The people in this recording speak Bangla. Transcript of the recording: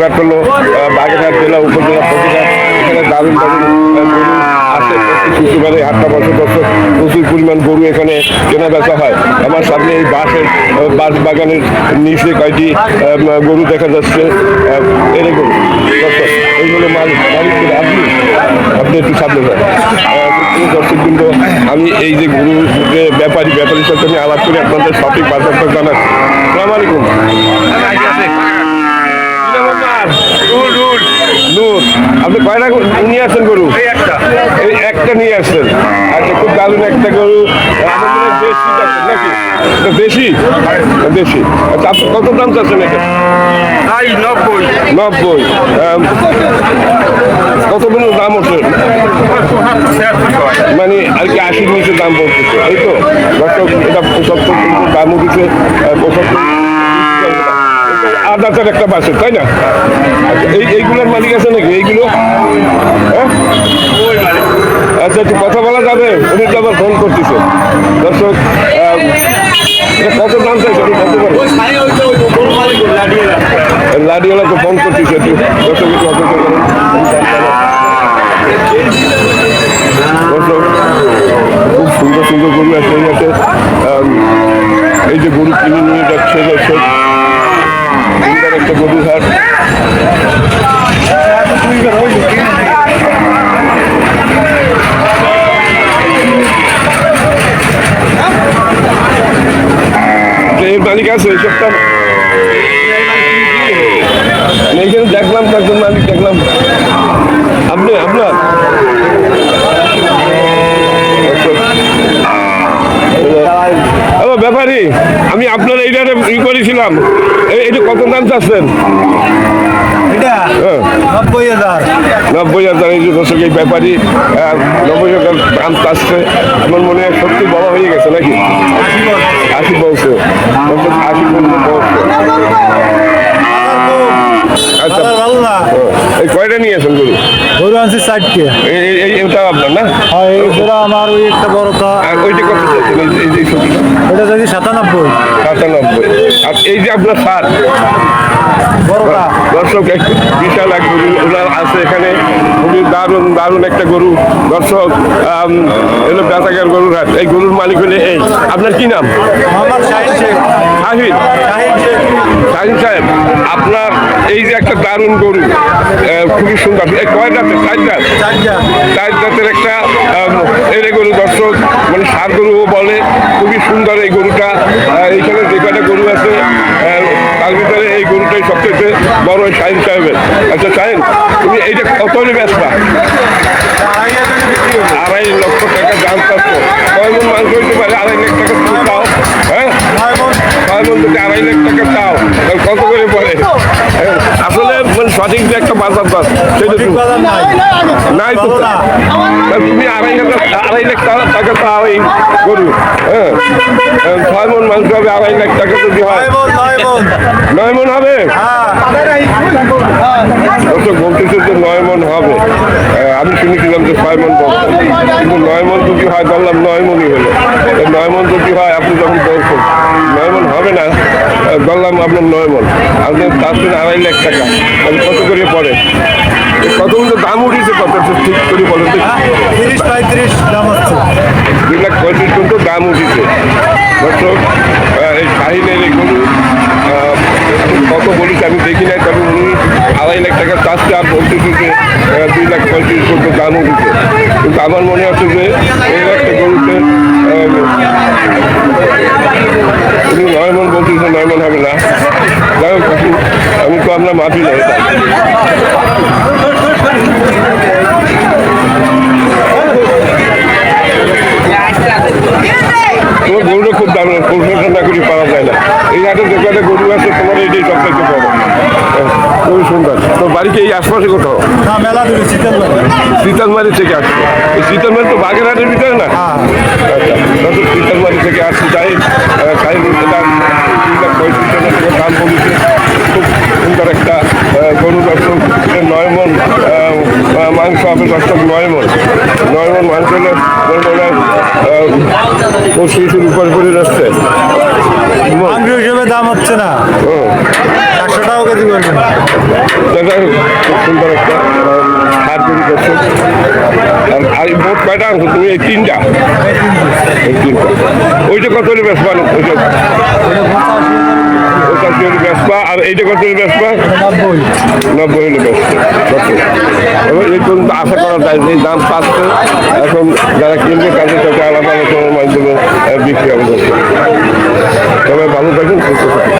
হলো বাগেরহাট জেলা উপজেলা প্রতিঘাট এখানে দারুণ দারুণ আছে প্রতি শুক্রবারে হাটটা বছর বছর প্রচুর পরিমাণ গরু এখানে কেনা বেচা হয়। আমার সামনে এই বাঁশের বাঁশ বাগানের নিচে কয়টি গরু দেখা যাচ্ছে। আহ, এরে গরু দর্শক মালিক আপনি? একটু সামনে যান। দর্শক কিন্তু আমি এই যে গরু যে ব্যাপারী ব্যাপারীর সাথে আমি আলাপ করে আপনাদের সঠিক বাজারটা জানাচ্ছি। সালাম আলাইকুম। নূর আপনি কয়টা নিয়ে আসছেন গরু? এই একটা। নিয়ে আসছেন। আচ্ছা খুব দারুণ একটা গরু। মনে দেশি নাকি? দেশি? দেশি। আচ্ছা আপনি কত দাম চাচ্ছেন এটা? নব্বই। নব্বই। কত পর্যন্ত দাম ওঠে মানে আর কি আশির নিচে দাম পড়তেছে এই তো? এটা পঁচাত্তর দাম উঠেছে পঁচাত্তর আট হাজার একটা বাসের তাই না? এই, এইগুলোর মালিক আছে নাকি? এইগুলো? হ্যাঁ? আচ্ছা একটু কথা বলা যাবে? উনি তো আবার ফোন করতেছে। দর্শক কত দাম চাইছে? লাডিওয়ালা তো ফোন করতেছে একটু। দর্শক, একটু অপেক্ষা করুন। দর্শক, খুব সুন্দর সুন্দর গরু আছে। মালিক এইখানে দেখলাম তো একজন মালিক দেখলাম। আপনি আপনার হ্যালো ব্যাপারি, আমি আপনার এইটা ই করেছিলাম। এই- এটা কত দাম চাচ্ছেন? নব্বই হাজার। এই যে দর্শক এই ব্যাপারী নব্বই হাজার দাম চাচ্ছে। আমার মনে হয় সত্যি বড় হয়ে গেছে নাকি? আশি বলছে। আশি আচ্ছা। এই কয়টা নিয়ে আসেন গরু? গরু আনছি এটা আপনার না? এই আমার ওই একটা বড়টা। ওইটা কত যদি সাতানব্বই। সাতানব্বই। এই যে আপনার সার দর্শক বিশাল এক গরু ওনার আছে এখানে। খুবই দারুণ দারুণ একটা গরু। দর্শক এলো বেতাকার গরুর হাট। এই গরুর মালিক হলে এই। আপনার কি নাম? শাহিন শাহিদ সাহেব আপনার এই যে একটা দারুণ গরু খুবই সুন্দর। এই কয় দাঁতের? চার দাঁত? চার জাতের একটা এরে গরু দর্শক মানে সার গরুও বলে খুবই সুন্দর এই গরুটা। এইখানে তার ভিতরে এই গরুটাই সবচেয়ে বড় ওই সাইন সাহেবের। আচ্ছা সাইন তুমি এইটা কত ব্যবসা আড়াই লক্ষ টাকা দাম চাচ্ছ কয় মন মাংস হইতে পারে? আড়াই লাখ টাকা তুমি চাও হ্যাঁ। ছয় মন যদি আড়াই লাখ টাকা চাও তাহলে কত করে পড়ে? হ্যাঁ, আসলে মানে সঠিক যে একটা বাজার দর সেটা ঠিক নাই তো। তা তুমি আড়াই আড়াই লাখ টাকা পাও এই গরু। হ্যাঁ। ছয় মন মাংস হবে আড়াই লাখ টাকা যদি হয়। নয় মন হবে? হ্যাঁ। দর্শক বলতেছে যে নয় মন হবে। আহ, আমি শুনেছিলাম যে ছয় মন কিন্তু নয় মন যদি হয় বললাম নয় মনই হলো। নয় মন যদি হয় আপনি যখন বলছেন নয় মন হবে না? বললাম আপনার নয় মন। আপনি তার জন্য আড়াই লাখ টাকা। কত করে পড়ে? কত দাম উঠেছে কত? ঠিক করে বলেন তিরিশ পঁয়ত্রিশ দাম হচ্ছে। দুই লাখ পঁয়ত্রিশ পর্যন্ত দাম উঠেছে। দর্শক এই শাহিনের এই গরু কত বলিস আমি দেখি নাই তবে উনি আড়াই লাখ টাকা চাষতে আর বলতেছে যে দুই লাখ পঁয়ত্রিশ পর্যন্ত দাম উঠেছে। কিন্তু আমার মনে হচ্ছে যে এই একটা গরুতে উনি নয় মন বলতেছে নয় মন হবে না। যাই হোক আমি তো আপনার মাফি নাই খুব দাম পরিচর্যা না করে পাওয়া যায় না। এই হাটে যেখানে গরু আছে তোমার এটাই সব থেকে বড়। খুবই সুন্দর। তো বাড়িতে এই আশপাশে কোথাও? মেলা শীতলমারি থেকে আসছে। এই শীতলমারি তো বাগেরহাটের ভিতরে না? হ্যাঁ। আচ্ছা শীতলমারি থেকে আসছে যাই খাই দাম তিন লাখ পঁয়ত্রিশ হাজার টাকা দাম বলেছে। খুব সুন্দর একটা গরু দর্শক নয় মন মাংস হবে দর্শক নয় মন। নয় মন মাংস হলে পঁচিশের উপরে পড়ে যাচ্ছে মাংস হিসেবে দাম হচ্ছে না। একশো টাকা কেজি করবেন সুন্দর একটা হাত তৈরি করছ। আর কয়টা আনছো তুমি এই তিনটা? এই তিনটা। ওইটা কত হলে বেসবা ওইটা পঁচাশি হলে বেসবা আর এইটা কত বেসবা নব্বই। নব্বই বেসবা আশা করা যায় যে দাম পাচ্ছে। এখন যারা কিনবে, তাদের সাথে আলাদা আলোচনার মাধ্যমে বিক্রি হবে। সবাই ভালো থাকুন, সুস্থ থাকুন।